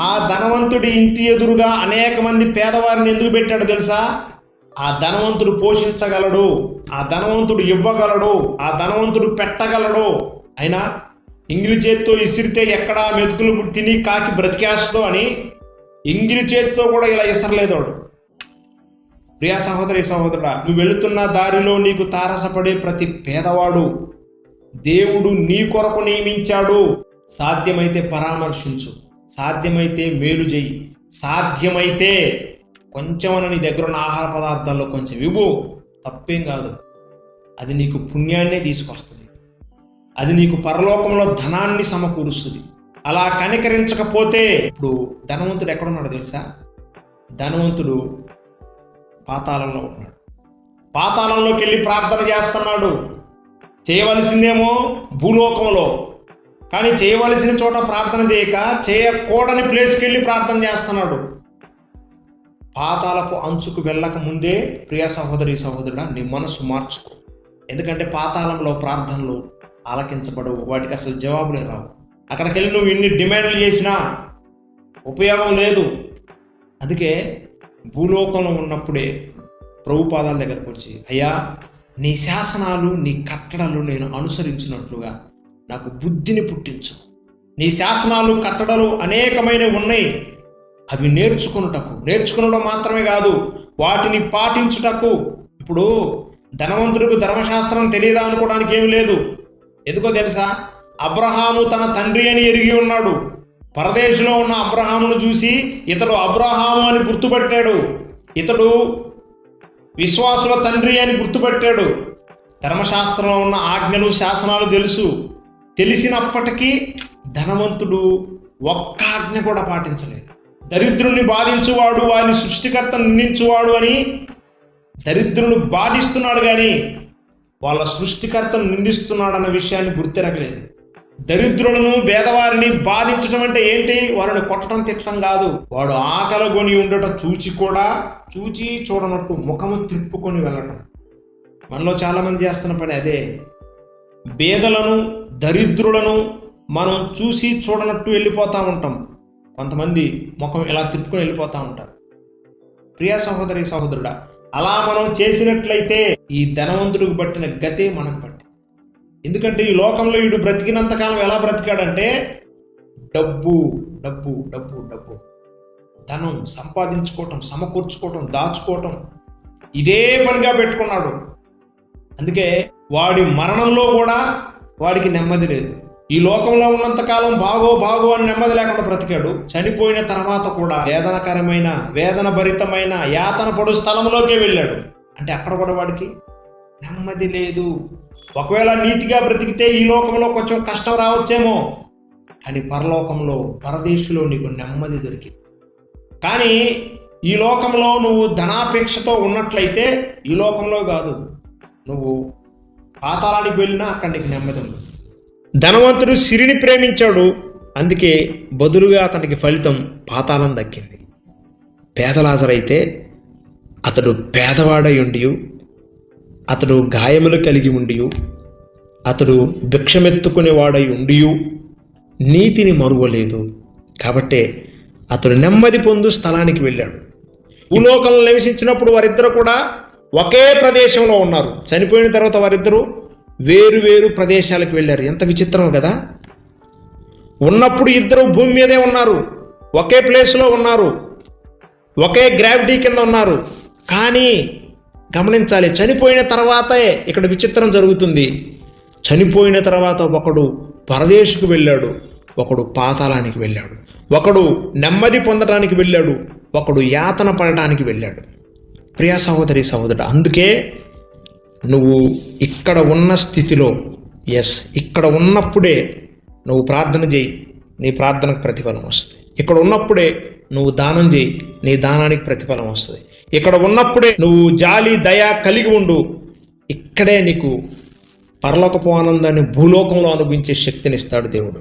ఆ ధనవంతుడి ఇంటి ఎదురుగా అనేక మంది పేదవారిని ఎందుకు పెట్టాడు తెలుసా? ఆ ధనవంతుడు పోషించగలడు ఆ ధనవంతుడు ఇవ్వగలడు ఆ ధనవంతుడు పెట్టగలడు. అయినా ఇంగిలి చేత్తో ఇసిరితే ఎక్కడా మెతుకులు తిని కాకి బ్రతికేస్తో అని ఇంగిలి చేతితో కూడా ఇలా ఇసరలేదోడు ప్రియా సహోదరి సహోదరుడా నువ్వు వెళుతున్న దారిలో నీకు తారసపడే ప్రతి పేదవాడు దేవుడు నీ కొరకు నియమించాడు. సాధ్యమైతే పరామర్శించు. సాధ్యమైతే మేలు చేయి. సాధ్యమైతే కొంచెమన నీ దగ్గర ఉన్న ఆహార పదార్థాల్లో కొంచెం ఇవ్వు. తప్పేం కాదు. అది నీకు పుణ్యాన్నే తీసుకొస్తుంది. అది నీకు పరలోకంలో ధనాన్ని సమకూరుస్తుంది. అలా కనికరించకపోతే ఇప్పుడు ధనవంతుడు ఎక్కడున్నాడు తెలుసా? ధనవంతుడు పాతాళంలో ఉన్నాడు. పాతాళంలోకి వెళ్ళి ప్రార్థన చేస్తున్నాడు. చేయవలసిందేమో భూలోకంలో. కానీ చేయవలసిన చోట ప్రార్థన చేయక చేయకూడని ప్లేస్కి వెళ్ళి ప్రార్థన చేస్తున్నాడు. పాతాలపు అంచుకు వెళ్ళక ముందే ప్రియ సహోదరి సహోదరుడా నీ మనసు మార్చుకో. ఎందుకంటే పాతాళంలో ప్రార్థనలు ఆలకించబడవు. వాటికి అసలు జవాబులే రావు. అక్కడికి వెళ్ళి నువ్వు ఇన్ని డిమాండ్లు చేసినా ఉపయోగం లేదు. అందుకే భూలోకంలో ఉన్నప్పుడే ప్రభు పాదాల దగ్గరకు వచ్చి అయ్యా నీ శాసనాలు నీ కట్టడలు నేను అనుసరించినట్లుగా నాకు బుద్ధిని పుట్టించు. నీ శాసనాలు కట్టడలు అనేకమైనవి ఉన్నాయి. అవి నేర్చుకున్నటకు నేర్చుకునడం మాత్రమే కాదు వాటిని పాటించుటకు. ఇప్పుడు ధనవంతుడికి ధర్మశాస్త్రం తెలియదా అనుకోవడానికి ఏమి లేదు. ఎందుకో తెలుసా? అబ్రహాము తన తండ్రి అని ఎరిగి ఉన్నాడు. పరదేశంలో ఉన్న అబ్రహామును చూసి ఇతడు అబ్రహాము అని గుర్తుపెట్టాడు. ఇతడు విశ్వాసుల తండ్రి అని గుర్తుపెట్టాడు. ధర్మశాస్త్రంలో ఉన్న ఆజ్ఞలు శాసనాలు తెలుసు. తెలిసినప్పటికీ ధనవంతుడు ఒక్క ఆజ్ఞ కూడా పాటించలేదు. దరిద్రుని బాధించువాడు వాని సృష్టికర్త నిందించువాడు అని దరిద్రుని బాధిస్తున్నాడు కానీ వాళ్ళ సృష్టికర్తను నిందిస్తున్నాడన్న విషయాన్ని గుర్తిరగలేదు. దరిద్రులను పేదవారిని బాధించడం అంటే ఏంటి? వారిని కొట్టడం తిట్టడం కాదు. వాడు ఆకలి కొని ఉండటం చూచి కూడా చూచి చూడనట్టు ముఖము తిప్పుకొని వెళ్ళటం. మనలో చాలామంది చేస్తున్న పని అదే. బేదలను దరిద్రులను మనం చూసి చూడనట్టు వెళ్ళిపోతూ ఉంటాం. కొంతమంది ముఖం ఇలా తిప్పుకొని వెళ్ళిపోతూ ఉంటారు. ప్రియ సహోదరి సహోదరుడా అలా మనం చేసినట్లయితే ఈ ధనవంతుడికి పట్టిన గతే మనకు పట్టి ఎందుకంటే ఈ లోకంలో వీడు బ్రతికినంతకాలం ఎలా బ్రతికాడంటే డబ్బు డబ్బు డబ్బు డబ్బు. ధనం సంపాదించుకోవటం సమకూర్చుకోవటం దాచుకోవటం ఇదే పనిగా పెట్టుకున్నాడు. అందుకే వాడి మరణంలో కూడా వాడికి నెమ్మది లేదు. ఈ లోకంలో ఉన్నంతకాలం బాగో బాగో అని నెమ్మది లేకుండా బ్రతికాడు. చనిపోయిన తర్వాత కూడా వేదనకరమైన వేదన భరితమైన యాతన పడు స్థలంలోకే వెళ్ళాడు. అంటే అక్కడ కూడా వాడికి నెమ్మది లేదు. ఒకవేళ నీతిగా బ్రతికితే ఈ లోకంలో కొంచెం కష్టం రావచ్చేమో. కానీ పరలోకంలో పరదేశంలో నీకు నెమ్మది దొరికింది. కానీ ఈ లోకంలో నువ్వు ధనాపేక్షతో ఉన్నట్లయితే ఈ లోకంలో కాదు. నువ్వు పాతాళానికి వెళ్ళినా అక్కడ నీకు నెమ్మది ఉంది ధనవంతుడు సిరిని ప్రేమించాడు. అందుకే బదులుగా అతనికి ఫలితం పాతాళం దక్కింది. పేదలాజరైతే అతడు పేదవాడై ఉండి అతడు గాయములు కలిగి ఉండి అతడు భిక్షమెత్తుకునేవాడై ఉండి నీతిని మరువలేదు. కాబట్టే అతడు నెమ్మది పొందు స్థలానికి వెళ్ళాడు. భూలోకంలో నివసించినప్పుడు వారిద్దరు కూడా ఒకే ప్రదేశంలో ఉన్నారు. చనిపోయిన తర్వాత వారిద్దరూ వేరు వేరు ప్రదేశాలకు వెళ్ళారు. ఎంత విచిత్రం కదా? ఉన్నప్పుడు ఇద్దరు భూమి మీదే ఉన్నారు. ఒకే ప్లేస్లో ఉన్నారు. ఒకే గ్రావిటీ కింద ఉన్నారు. కానీ గమనించాలి చనిపోయిన తర్వాతే ఇక్కడ విచిత్రం జరుగుతుంది. చనిపోయిన తర్వాత ఒకడు పరదేశకు వెళ్ళాడు ఒకడు పాతాళానికి వెళ్ళాడు ఒకడు నెమ్మది పొందడానికి వెళ్ళాడు ఒకడు యాతన పడడానికి వెళ్ళాడు. ప్రియా సహోదరి సహోదరుడు అందుకే నువ్వు ఇక్కడ ఉన్న స్థితిలో ఎస్ ఇక్కడ ఉన్నప్పుడే నువ్వు ప్రార్థన చేయి నీ ప్రార్థనకు ప్రతిఫలం వస్తుంది. ఇక్కడ ఉన్నప్పుడే నువ్వు దానం చేయి నీ దానానికి ప్రతిఫలం వస్తుంది. ఇక్కడ ఉన్నప్పుడే నువ్వు జాలి దయ కలిగి ఉండు. ఇక్కడే నీకు పరలోకపు ఆనందాన్ని భూలోకంలో అనుభవించే శక్తిని ఇస్తాడు దేవుడు.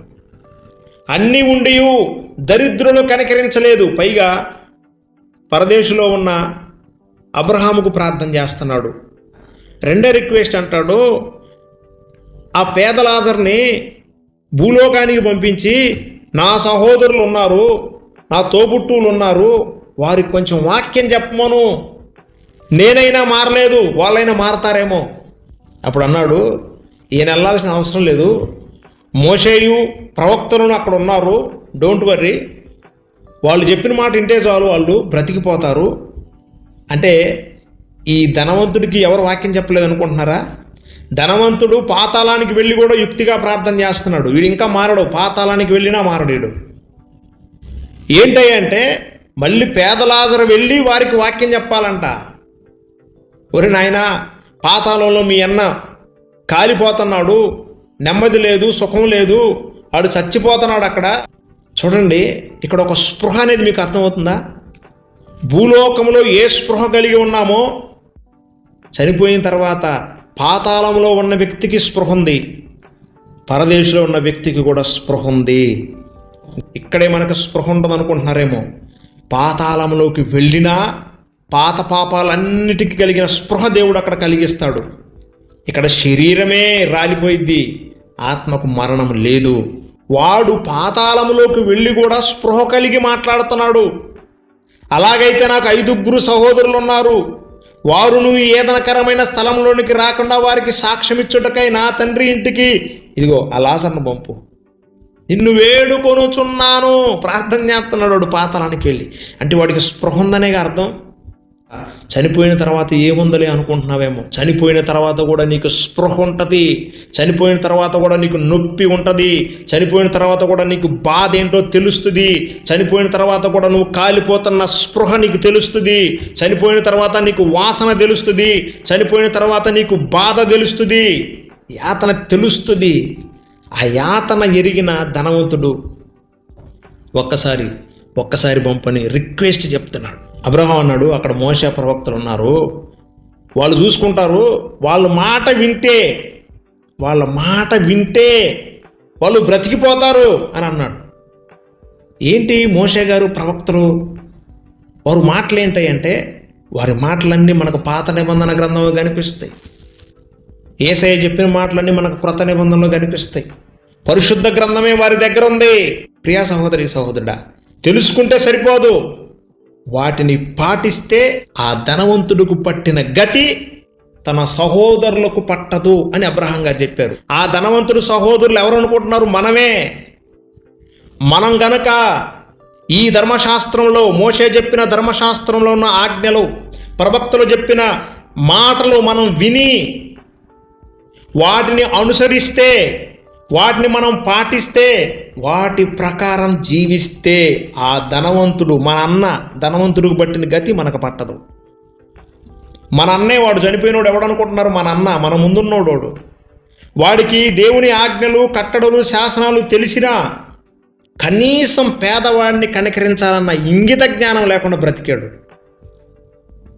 అన్నీ ఉండి దరిద్రులు కనికరించలేదు. పైగా పరదేశంలో ఉన్న అబ్రహాముకు ప్రార్థన చేస్తున్నాడు. రెండో రిక్వెస్ట్ అంటాడు ఆ పేదలాజర్ని భూలోకానికి పంపించి నా సహోదరులు ఉన్నారు నా తోబుట్టువులు ఉన్నారు వారికి కొంచెం వాక్యం చెప్పమను. నేనైనా మారలేదు వాళ్ళైనా మారతారేమో. అప్పుడు అన్నాడు ఈయన వెళ్ళాల్సిన అవసరం లేదు. మోషేయు ప్రవక్తలను అక్కడ ఉన్నారు డోంట్ వర్రీ వాళ్ళు చెప్పిన మాట వింటే చాలు వాళ్ళు బ్రతికిపోతారు. అంటే ఈ ధనవంతుడికి ఎవరు వాక్యం చెప్పలేదు అనుకుంటున్నారా? ధనవంతుడు పాతాళానికి వెళ్ళి కూడా యుక్తిగా ప్రార్థన చేస్తున్నాడు. వీడు ఇంకా మారడు. పాతాళానికి వెళ్ళినా మారడు ఏంటంటే మళ్ళీ పేదలాజరు వెళ్ళి వారికి వాక్యం చెప్పాలంట. ఒరి నాయన పాతాళంలో మీ అన్న కాలిపోతున్నాడు. నెమ్మది లేదు సుఖం లేదు. వాడు చచ్చిపోతున్నాడు అక్కడ. చూడండి ఇక్కడ ఒక స్పృహ అనేది మీకు అర్థమవుతుందా? భూలోకంలో ఏ స్పృహ కలిగి ఉన్నామో చనిపోయిన తర్వాత పాతాళంలో ఉన్న వ్యక్తికి స్పృహ ఉంది. పరదేశంలో ఉన్న వ్యక్తికి కూడా స్పృహ ఉంది. ఇక్కడే మనకు స్పృహ ఉంటుంది అనుకుంటున్నారేమో పాతాళంలోకి వెళ్ళినా పాత పాపాలన్నిటికీ కలిగిన స్పృహ దేవుడు అక్కడ కలిగిస్తాడు. ఇక్కడ శరీరమే రాలిపోయింది ఆత్మకు మరణం లేదు. వాడు పాతాళంలోకి వెళ్ళి కూడా స్పృహ కలిగి మాట్లాడుతున్నాడు. అలాగైతే నాకు ఐదుగురు సహోదరులు ఉన్నారు వారు నువ్వు ఏదనకరమైన స్థలంలోనికి రాకుండా వారికి సాక్ష్యమిచ్చుటకై నా తండ్రి ఇంటికి ఇదిగో ఆ లాసర్ను పంపు. నిన్ను వేడుకొనుచున్నాను. ప్రార్థన చేస్తున్నాడు వాడు పాతాళానికి వెళ్ళి. అంటే వాడికి స్పృహ ఉందనేగా అర్థం? చనిపోయిన తర్వాత ఏముందలే అనుకుంటున్నావేమో? చనిపోయిన తర్వాత కూడా నీకు స్పృహ ఉంటుంది. చనిపోయిన తర్వాత కూడా నీకు నొప్పి ఉంటుంది. చనిపోయిన తర్వాత కూడా నీకు బాధ ఏంటో తెలుస్తుంది. చనిపోయిన తర్వాత కూడా నువ్వు కాలిపోతున్న స్పృహ నీకు తెలుస్తుంది. చనిపోయిన తర్వాత నీకు వాసన తెలుస్తుంది. చనిపోయిన తర్వాత నీకు బాధ తెలుస్తుంది. యాతన తెలుస్తుంది. ఆ యాతన ఎరిగిన ధనవంతుడు ఒక్కసారి ఒక్కసారి పంపని రిక్వెస్ట్ చెప్తున్నాడు. అబ్రహం అన్నాడు అక్కడ మోస ప్రవక్తలు ఉన్నారు. వాళ్ళు చూసుకుంటారు వాళ్ళ మాట వింటే వాళ్ళ మాట వింటే వాళ్ళు బ్రతికిపోతారు అని అన్నాడు. ఏంటి మోసే గారు ప్రవక్తలు? వారు మాటలు ఏంటంటే వారి మాటలన్నీ మనకు పాత నిబంధన గ్రంథంలో కనిపిస్తాయి. ఏసయ్య చెప్పిన మాటలన్నీ మనకు క్రొత్త నిబంధనలో కనిపిస్తాయి. పరిశుద్ధ గ్రంథమే వారి దగ్గర ఉంది. ప్రియా సహోదరి సహోదరుడా తెలుసుకుంటే సరిపోదు. వాటిని పాటిస్తే ఆ ధనవంతుడికి పట్టిన గతి తన సహోదరులకు పట్టదు అని అబ్రహం గారు చెప్పారు. ఆ ధనవంతుడు సహోదరులు ఎవరు అనుకుంటున్నారు? మనమే. మనం గనక ఈ ధర్మశాస్త్రంలో మోషే చెప్పిన ధర్మశాస్త్రంలో ఉన్న ఆజ్ఞలు ప్రవక్తలు చెప్పిన మాటలు మనం విని వాటిని అనుసరిస్తే వాటిని మనం పాటిస్తే వాటి ప్రకారం జీవిస్తే ఆ ధనవంతుడు మన అన్న ధనవంతుడికి పట్టిన గతి మనకు పట్టదు. మన అన్నే వాడు చనిపోయినోడు ఎవడనుకుంటున్నారు మన అన్న మన ముందున్నోడోడు. వాడికి దేవుని ఆజ్ఞలు కట్టడలు శాసనాలు తెలిసినా కనీసం పేదవాడిని కనికరించాలన్న ఇంగిత జ్ఞానం లేకుండా బ్రతికాడు.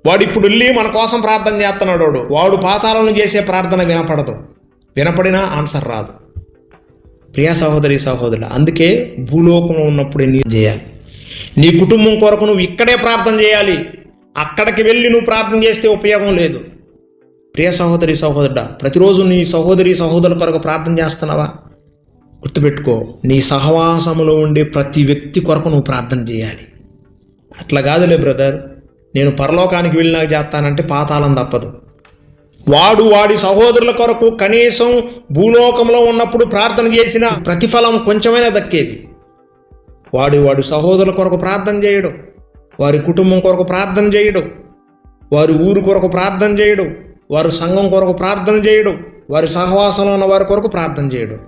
వాడు ఇప్పుడు వెళ్ళి మన కోసం ప్రార్థన చేస్తున్నాడు వాడు. పాతాలను చేసే ప్రార్థన వినపడదు. వినపడినా ఆన్సర్ రాదు. ప్రియ సహోదరి సహోదరుడు అందుకే భూలోకంలో ఉన్నప్పుడే నీ చేయాలి. నీ కుటుంబం కొరకు నువ్వు ఇక్కడే ప్రార్థన చేయాలి. అక్కడికి వెళ్ళి నువ్వు ప్రార్థన చేస్తే ఉపయోగం లేదు. ప్రియ సహోదరి సహోదరుడ ప్రతిరోజు నీ సహోదరి సహోదరుల కొరకు ప్రార్థన చేస్తున్నావా? గుర్తుపెట్టుకో నీ సహవాసములో ఉండే ప్రతి వ్యక్తి కొరకు నువ్వు ప్రార్థన చేయాలి. అట్లా కాదులే బ్రదర్ నేను పరలోకానికి వెళ్ళినాక చేస్తానంటే పాతాళం తప్పదు. వాడు వాడి సహోదరుల కొరకు కనీసం భూలోకంలో ఉన్నప్పుడు ప్రార్థన చేసిన ప్రతిఫలం కొంచెమైనా దక్కేది. వాడు వాడి సహోదరుల కొరకు ప్రార్థన చేయడం. వారి కుటుంబం కొరకు ప్రార్థన చేయడం. వారి ఊరు కొరకు ప్రార్థన చేయడం. వారి సంఘం కొరకు ప్రార్థన చేయడం. వారి సహవాసంలో ఉన్న వారి కొరకు ప్రార్థన చేయడం.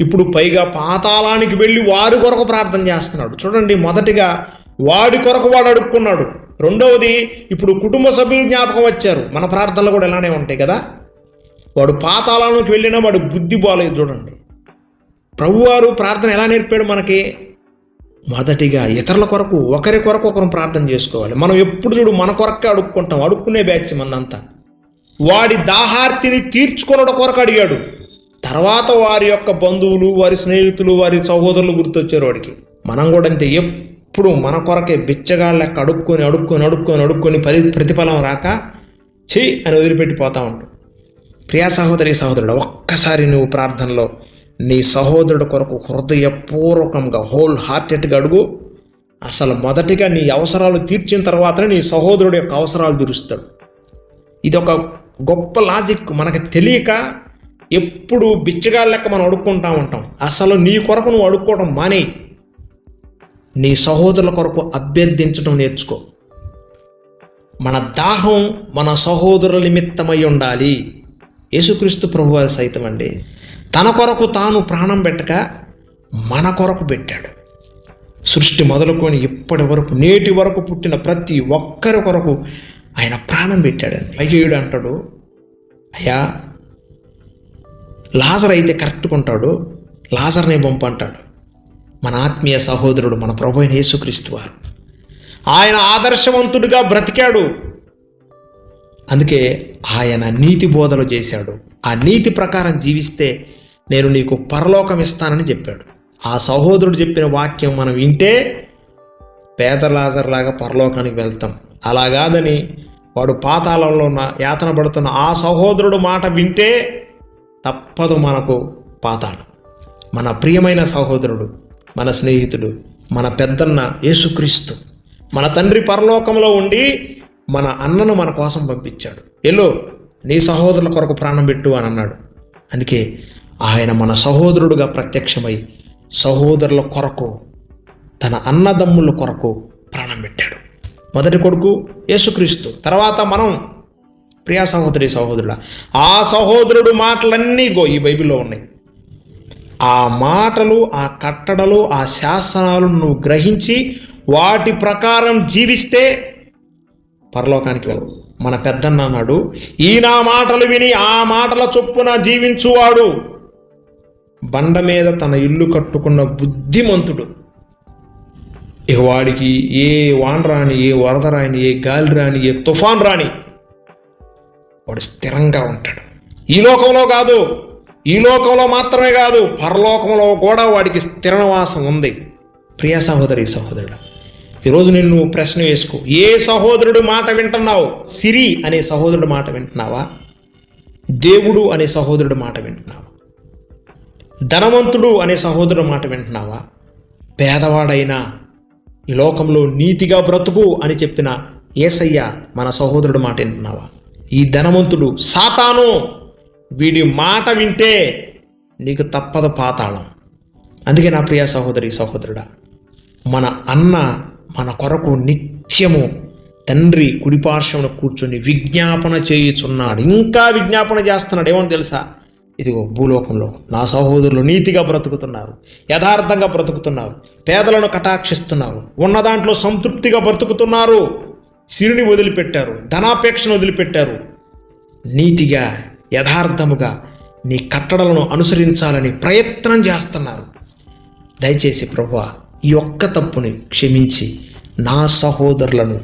ఇప్పుడు పైగా పాతాళానికి వెళ్ళి వారి కొరకు ప్రార్థన చేస్తున్నాడు. చూడండి మొదటిగా వాడి కొరకు వాడు అడుక్కున్నాడు. రెండవది ఇప్పుడు కుటుంబ సభ్యులు జ్ఞాపకం వచ్చారు. మన ప్రార్థనలు కూడా ఇలానే ఉంటాయి కదా? వాడు పాతాళానికి వెళ్ళినా వాడు బుద్ధి బాలేదు చూడండి. ప్రభువారు ప్రార్థన ఎలా నేర్పాడు మనకి? మొదటిగా ఇతరుల కొరకు ఒకరి కొరకు ఒకరు ప్రార్థన చేసుకోవాలి. మనం ఎప్పుడు చూడు మన కొరకే అడుక్కుంటాం. అడుక్కునే బ్యాచ్ మనంతా వాడి దాహార్తిని తీర్చుకున్న కొరకు అడిగాడు. తర్వాత వారి యొక్క బంధువులు వారి స్నేహితులు వారి సహోదరులు గుర్తొచ్చారు వాడికి. మనం కూడా అంతే ఎప్పుడు మన కొరకే బిచ్చగాళ్ళ లెక్క అడుక్కొని అడుక్కొని అడుక్కొని అడుక్కొని పరి ప్రతిఫలం రాక చెయ్యి అని వదిలిపెట్టిపోతా ఉంటాడు ఉంటాం ప్రియా సహోదరి సహోదరుడు ఒక్కసారి నువ్వు ప్రార్థనలో నీ సహోదరుడు కొరకు హృదయపూర్వకంగా హోల్ హార్టెడ్గా అడుగు. అసలు మొదటిగా నీ అవసరాలు తీర్చిన తర్వాతనే నీ సహోదరుడు యొక్క అవసరాలు తీరుస్తాడు. ఇది ఒక గొప్ప లాజిక్ మనకు తెలియక ఎప్పుడు బిచ్చగాళ్ళ లెక్క మనం అడుక్కుంటా ఉంటాం. అసలు నీ కొరకు నువ్వు అడుక్కోవడం మానే నీ సహోదరుల కొరకు అభ్యర్థించడం నేర్చుకో. మన దాహం మన సహోదరుల నిమిత్తమై ఉండాలి. యేసుక్రీస్తు ప్రభువారి సైతం అండి తన కొరకు తాను ప్రాణం పెట్టక మన కొరకు పెట్టాడు. సృష్టి మొదలుకొని ఇప్పటి వరకు నేటి వరకు పుట్టిన ప్రతి ఒక్కరి కొరకు ఆయన ప్రాణం పెట్టాడండి. అయ్యేయుడు అంటాడు అయ్యా లాజర్ అయితే కరెక్ట్గా ఉంటాడు లాజర్ని పంపు అంటాడు మన ఆత్మీయ సహోదరుడు మన ప్రభు అయిన యేసుక్రీస్తు వారు. ఆయన ఆదర్శవంతుడిగా బ్రతికాడు. అందుకే ఆయన నీతి బోధలు చేశాడు. ఆ నీతి ప్రకారం జీవిస్తే నేను నీకు పరలోకం ఇస్తానని చెప్పాడు. ఆ సహోదరుడు చెప్పిన వాక్యం మనం వింటే పేదలాజర్లాగా పరలోకానికి వెళ్తాం. అలా కాదని వాడు పాతాళంలో ఉన్న యాతన పడుతున్న ఆ సహోదరుడు మాట వింటే తప్పదు మనకు పాతాళం. మన ప్రియమైన సహోదరుడు మన స్నేహితుడు మన పెద్దన్న యేసుక్రీస్తు. మన తండ్రి పరలోకంలో ఉండి మన అన్నను మన కోసం పంపించాడు. ఎల్లో నీ సహోదరుల కొరకు ప్రాణం పెట్టు అని అన్నాడు. అందుకే ఆయన మన సహోదరుడుగా ప్రత్యక్షమై సహోదరుల కొరకు తన అన్నదమ్ముల కొరకు ప్రాణం పెట్టాడు. మొదటి కొడుకు యేసుక్రీస్తు. తర్వాత మనం ప్రియా సహోదరి సహోదరుడా ఆ సహోదరుడు మాటలన్నీ గో ఈ బైబిల్లో ఉన్నాయి. ఆ మాటలు ఆ కట్టడలు ఆ శాసనాలు నువ్వు గ్రహించి వాటి ప్రకారం జీవిస్తే పరలోకానికి వెళ్ళవు. మన పెద్దన్న అన్నాడు ఈ నా మాటలు విని ఆ మాటల చొప్పున జీవించువాడు. బండ మీద తన ఇల్లు కట్టుకున్న బుద్ధిమంతుడు. ఇక వాడికి ఏ వాన రాని ఏ వరద రాని ఏ గాలి రాని ఏ తుఫాన్ రాని వాడు స్థిరంగా ఉంటాడు. ఈ లోకంలో కాదు ఈ లోకంలో మాత్రమే కాదు పరలోకంలో కూడా వాడికి స్థిర నివాసం ఉంది. ప్రియ సహోదరి సహోదరుడు ఈరోజు నిన్ను ప్రశ్న వేసుకో. ఏ సహోదరుడు మాట వింటున్నావు? సిరి అనే సహోదరుడు మాట వింటున్నావా? దేవుడు అనే సహోదరుడు మాట వింటున్నావా? ధనవంతుడు అనే సహోదరుడు మాట వింటున్నావా? పేదవాడైనా ఈ లోకంలో నీతిగా బ్రతుకు అని చెప్పిన ఏసయ్య మన సహోదరుడు మాట వింటున్నావా? ఈ ధనవంతుడు సాతాను వీడి మాట వింటే నీకు తప్పదు పాతాళం. అందుకే నా ప్రియ సహోదరి సహోదరుడా మన అన్న మన కొరకు నిత్యము తండ్రి కుడిపార్శ్వమున కూర్చొని విజ్ఞాపన చేయుచున్నాడు. ఇంకా విజ్ఞాపన చేస్తున్నాడు. ఏమని తెలుసా? ఇదిగో భూలోకంలో నా సహోదరులు నీతిగా బ్రతుకుతున్నారు యథార్థంగా బ్రతుకుతున్నారు పేదలను కటాక్షిస్తున్నారు ఉన్న దాంట్లో సంతృప్తిగా బ్రతుకుతున్నారు. సిరిని వదిలిపెట్టారు ధనాపేక్షను వదిలిపెట్టారు. నీతిగా యథార్థముగా నీ కట్టడలను అనుసరించాలని ప్రయత్నం చేస్తున్నారు. దయచేసి ప్రభు ఈ ఒక్క తప్పుని క్షమించి నా సహోదరులను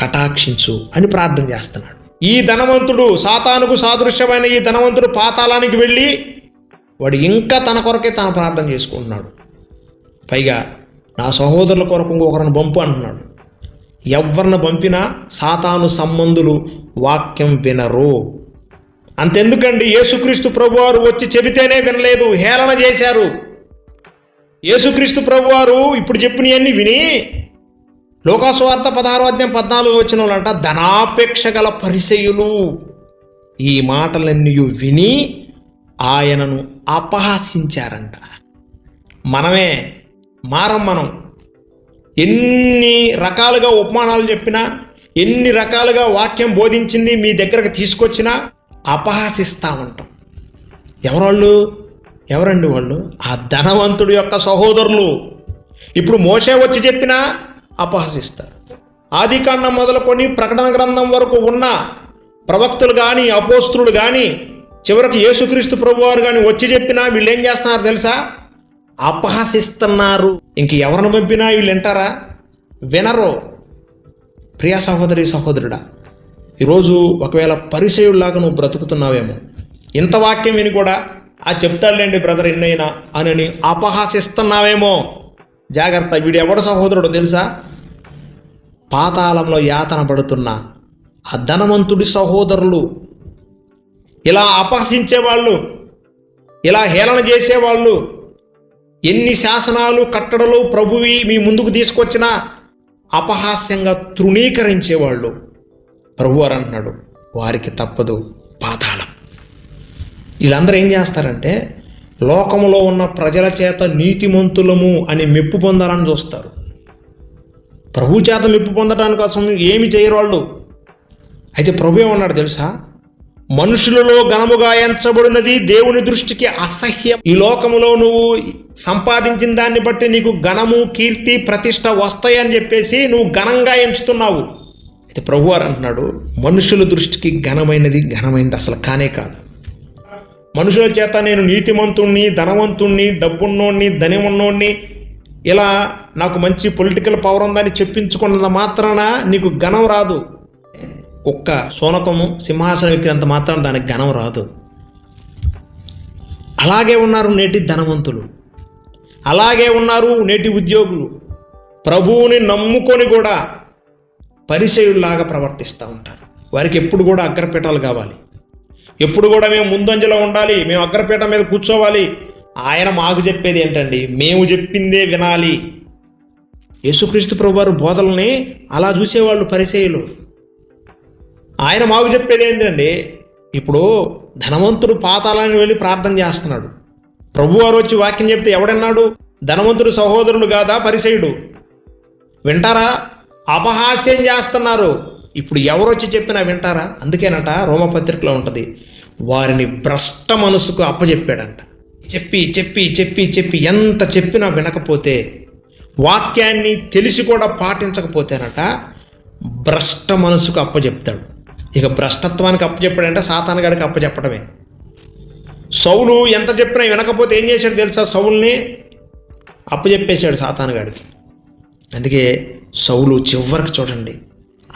కటాక్షించు అని ప్రార్థన చేస్తున్నాడు. ఈ ధనవంతుడు సాతానుకు సాదృశ్యమైన ఈ ధనవంతుడు పాతాళానికి వెళ్ళి వాడు ఇంకా తన కొరకే తాను ప్రార్థన చేసుకుంటున్నాడు. పైగా నా సహోదరుల కొరకు ఇంకొకరిని పంపు అంటున్నాడు. ఎవరిని పంపినా సాతాను సంబంధులు వాక్యం వినరు. అంతెందుకండి యేసుక్రీస్తు ప్రభువారు వచ్చి చెబితేనే వినలేదు హేళన చేశారు. యేసుక్రీస్తు ప్రభువారు ఇప్పుడు చెప్పినవన్నీ విని లోకాసువార్త పదహారో అధ్యాయం పద్నాలుగు వచ్చిన వాళ్ళంట ధనాపేక్ష గల పరిచయులు ఈ మాటలన్నీ విని ఆయనను అపహాసించారంట. మనమే మారం మనం. ఎన్ని రకాలుగా ఉపమానాలు చెప్పినా ఎన్ని రకాలుగా వాక్యం బోధించింది మీ దగ్గరకు తీసుకొచ్చినా అపహసిస్తా ఉంటాం ఎవరాళ్ళు? ఎవరండి వాళ్ళు? ఆ ధనవంతుడి యొక్క సహోదరులు. ఇప్పుడు మోసే వచ్చి చెప్పినా అపహసిస్తారు. ఆదికాండం మొదలుకొని ప్రకటన గ్రంథం వరకు ఉన్న ప్రవక్తులు కానీ అపోస్తులు కానీ చివరికి యేసుక్రీస్తు ప్రభువారు కానీ వచ్చి చెప్పినా వీళ్ళు ఏం చేస్తున్నారు తెలుసా? అపహసిస్తున్నారు. ఇంక ఎవరిని పంపినా వీళ్ళు వింటారా? వినరు. ప్రియ సహోదరి సహోదరుడా ఈరోజు ఒకవేళ పరిచయుల్లాగా నువ్వు బ్రతుకుతున్నావేమో ఇంత వాక్యం విని కూడా ఆ చెప్తాడులేండి బ్రదర్ ఎన్నైనా అని అపహాసిస్తున్నావేమో. జాగ్రత్త వీడు ఎవడు సహోదరుడు తెలుసా? పాతాళంలో యాతన పడుతున్న ఆ ధనవంతుడి సహోదరులు. ఇలా అపహసించేవాళ్ళు ఇలా హేళన చేసేవాళ్ళు ఎన్ని శాసనాలు కట్టడలు ప్రభువి మీ ముందుకు తీసుకొచ్చినా అపహాస్యంగా తృణీకరించేవాళ్ళు. ప్రభు వారు అంటున్నాడు వారికి తప్పదు పాతాళం. వీళ్ళందరూ ఏం చేస్తారంటే లోకములో ఉన్న ప్రజల చేత నీతిమంతులము అని మెప్పు పొందాలని చూస్తారు. ప్రభు చేత మెప్పు పొందడానికి కోసం ఏమి చేయరు వాళ్ళు. అయితే ప్రభు ఏమన్నాడు తెలుసా? మనుషులలో ఘనముగా ఎంచబడినది దేవుని దృష్టికి అసహ్యం. ఈ లోకములో నువ్వు సంపాదించిన దాన్ని బట్టి నీకు ఘనము కీర్తి ప్రతిష్ట వస్తాయని చెప్పేసి నువ్వు ఘనంగా ఎంచుతున్నావు. అయితే ప్రభువారు అంటున్నాడు మనుషుల దృష్టికి ఘనమైనది ఘనమైనది అసలు కానే కాదు. మనుషుల చేత నేను నీతిమంతుణ్ణి ధనవంతుణ్ణి డబ్బున్నోడిని ధనివున్నోణ్ణి ఇలా నాకు మంచి పొలిటికల్ పవర్ ఉందని చెప్పించుకున్నంత మాత్రాన నీకు ఘనం రాదు. కుక్క సోనకము సింహాసనం ఎక్కినంత మాత్రం దానికి ఘనం రాదు. అలాగే ఉన్నారు నేటి ధనవంతులు. అలాగే ఉన్నారు నేటి ఉద్యోగులు. ప్రభువుని నమ్ముకొని కూడా పరిచయుల్లాగా ప్రవర్తిస్తూ ఉంటారు. వారికి ఎప్పుడు కూడా అగ్రపీఠాలు కావాలి. ఎప్పుడు కూడా మేము ముందంజలో ఉండాలి మేము అగ్రపీఠం మీద కూర్చోవాలి. ఆయన మాకు చెప్పేది ఏంటండి? మేము చెప్పిందే వినాలి. యేసుక్రీస్తు ప్రభువారు బోధల్ని అలా చూసేవాళ్ళు పరిచయులు. ఆయన మాకు చెప్పేది ఏంటండి? ఇప్పుడు ధనవంతుడు పాతాలని వెళ్ళి ప్రార్థన చేస్తున్నాడు. ప్రభువారు వచ్చి వాక్యం చెప్తే ఎవడన్నాడు? ధనవంతుడు సహోదరుడు కాదా? పరిచయుడు. వింటారా? అపహాస్యం చేస్తున్నారు. ఇప్పుడు ఎవరు వచ్చి చెప్పినా వింటారా? అందుకేనట రోమపత్రికలో ఉంటుంది. వారిని భ్రష్ట మనసుకు అప్పచెప్పాడంట చెప్పి చెప్పి చెప్పి చెప్పి ఎంత చెప్పినా వినకపోతే వాక్యాన్ని తెలిసి కూడా పాటించకపోతేనట భ్రష్ట మనసుకు అప్పచెప్తాడు ఇక భ్రష్టత్వానికి అప్పచెప్పాడంటే సాతానగాడికి అప్పచెప్పడమే సౌలు ఎంత చెప్పినా వినకపోతే ఏం చేశాడు తెలుసా? సౌల్ని అప్పచెప్పేశాడు సాతానగాడికి అందుకే సౌలు చివరికి చూడండి.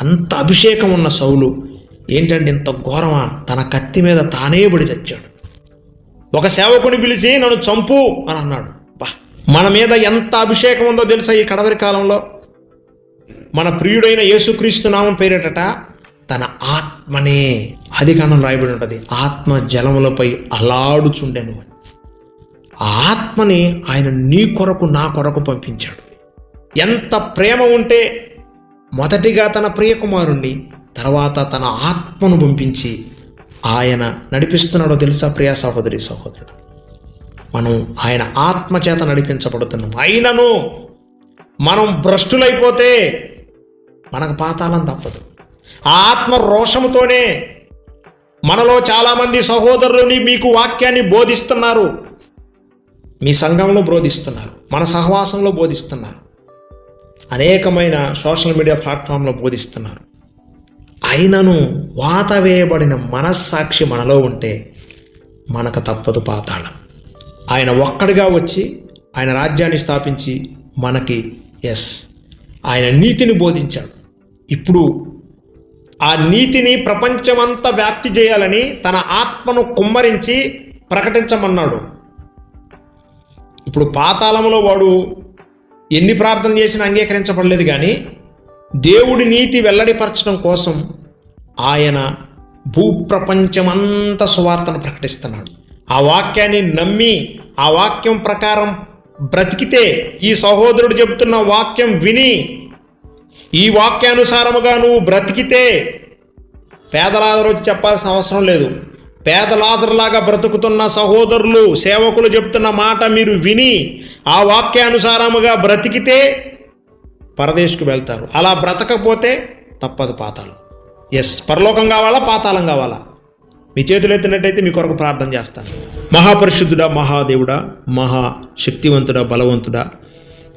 అంత అభిషేకం ఉన్న సౌలు ఏంటంటే ఇంత ఘోరమా? తన కత్తి మీద తానే పడి చచ్చాడు. ఒక సేవకుని పిలిచి నన్ను చంపు అని అన్నాడు. బా మన మీద ఎంత అభిషేకం ఉందో తెలుసా ఈ కడవరి కాలంలో? మన ప్రియుడైన యేసుక్రీస్తు నామం పేరేటట తన ఆత్మనే అది రాయబడి ఉంటుంది. ఆత్మ జలములపై అలాడుచుండెను అని. ఆత్మని ఆయన నీ కొరకు నా కొరకు పంపించాడు. ఎంత ప్రేమ ఉంటే మొదటిగా తన ప్రియకుమారుణ్ణి తర్వాత తన ఆత్మను పంపించి ఆయన నడిపిస్తున్నాడో తెలుసా ప్రియ సహోదరి సహోదరుడు? మనం ఆయన ఆత్మ చేత నడిపించబడుతున్నాం. అయినను మనం భ్రష్టులైపోతే మనకు పాతాళం తప్పదు. ఆ ఆత్మ రోషముతోనే మనలో చాలామంది సహోదరులని మీకు వాక్యాన్ని బోధిస్తున్నారు. మీ సంఘంలో బోధిస్తున్నారు. మన సహవాసంలో బోధిస్తున్నారు. అనేకమైన సోషల్ మీడియా ప్లాట్ఫామ్లో బోధిస్తున్నారు. అయినను వాత వేయబడిన మనస్సాక్షి మనలో ఉంటే మనకు తప్పదు పాతాళం. ఆయన ఒక్కడిగా వచ్చి ఆయన రాజ్యాన్ని స్థాపించి మనకి ఎస్. ఆయన నీతిని బోధించాడు. ఇప్పుడు ఆ నీతిని ప్రపంచమంతా వ్యాప్తి చేయాలని తన ఆత్మను కుమ్మరించి ప్రకటించమన్నాడు. ఇప్పుడు పాతాళంలో వాడు ఎన్ని ప్రార్థన చేసినా అంగీకరించబడలేదు కానీ దేవుడి నీతి వెల్లడిపరచడం కోసం ఆయన భూప్రపంచమంతా సువార్తను ప్రకటిస్తున్నాడు. ఆ వాక్యాన్ని నమ్మి ఆ వాక్యం ప్రకారం బ్రతికితే ఈ సహోదరుడు చెబుతున్న వాక్యం విని ఈ వాక్యానుసారముగా నువ్వు బ్రతికితే పేదలాజరు వచ్చి చెప్పాల్సిన అవసరం లేదు. పేదలాజరులాగా బ్రతుకుతున్న సహోదరులు సేవకులు చెప్తున్న మాట మీరు విని ఆ వాక్యానుసారముగా బ్రతికితే పరదేశ్కు వెళ్తారు. అలా బ్రతకపోతే తప్పదు పాతాలు. ఎస్ పరలోకం కావాలా పాతాళం కావాలా? మీ చేతులు ఎత్తినట్టయితే మీ కొరకు ప్రార్థన చేస్తాను. మహాపరిశుద్ధుడా మహాదేవుడా మహా శక్తివంతుడా బలవంతుడా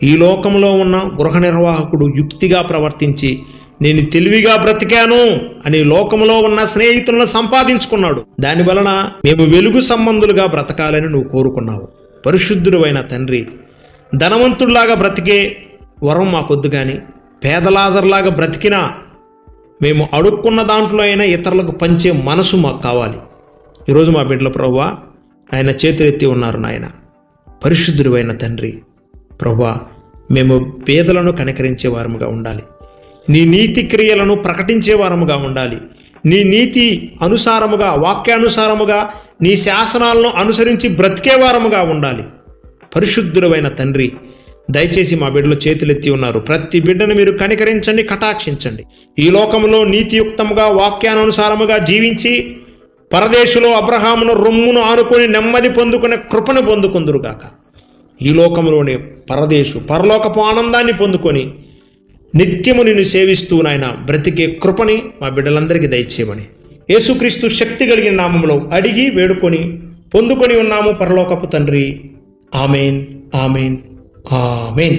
ఈ లోకంలో ఉన్న గృహ నిర్వాహకుడు యుక్తిగా ప్రవర్తించి నేను తెలివిగా బ్రతికాను అని లోకంలో ఉన్న స్నేహితులను సంపాదించుకున్నాడు. దాని వలన మేము వెలుగు సంబంధులుగా బ్రతకాలని నువ్వు కోరుకున్నావు. పరిశుద్ధుడైన తండ్రి ధనవంతుడిలాగా బ్రతికే వరం మాకొద్దు కానీ పేదలాజర్లాగా బ్రతికినా మేము అడుక్కున్న దాంట్లో అయినా ఇతరులకు పంచే మనసు మాకు కావాలి. ఈరోజు మా బిడ్డల ప్రవ్వా ఆయన చేతులెత్తి ఉన్నారు నాయన. పరిశుద్ధుడైన తండ్రి ప్రభా మేము పేదలను కనికరించే వారముగా ఉండాలి. నీ నీతి క్రియలను ప్రకటించే వారముగా ఉండాలి. నీ నీతి అనుసారముగా వాక్యానుసారముగా నీ శాసనాలను అనుసరించి బ్రతికే వారముగా ఉండాలి. పరిశుద్ధులమైన తండ్రి దయచేసి మా బిడ్డలు చేతులెత్తి ఉన్నారు. ప్రతి బిడ్డను మీరు కనికరించండి కటాక్షించండి. ఈ లోకంలో నీతియుక్తముగా వాక్యానుసారముగా జీవించి పరదేశులో అబ్రహామును రొమ్మును ఆనుకొని నెమ్మది పొందుకునే కృపను పొందుకుందురుగాక. ఈ లోకంలోనే పరదేశు పరలోకపు ఆనందాన్ని పొందుకొని నిత్యము నిన్ను సేవిస్తూ నాయన బ్రతికే కృపని మా బిడ్డలందరికీ దయచేయమని. యేసుక్రీస్తు శక్తి కలిగిన నామంలో అడిగి వేడుకొని పొందుకొని ఉన్నాము పరలోకపు తండ్రి. Amen amen amen.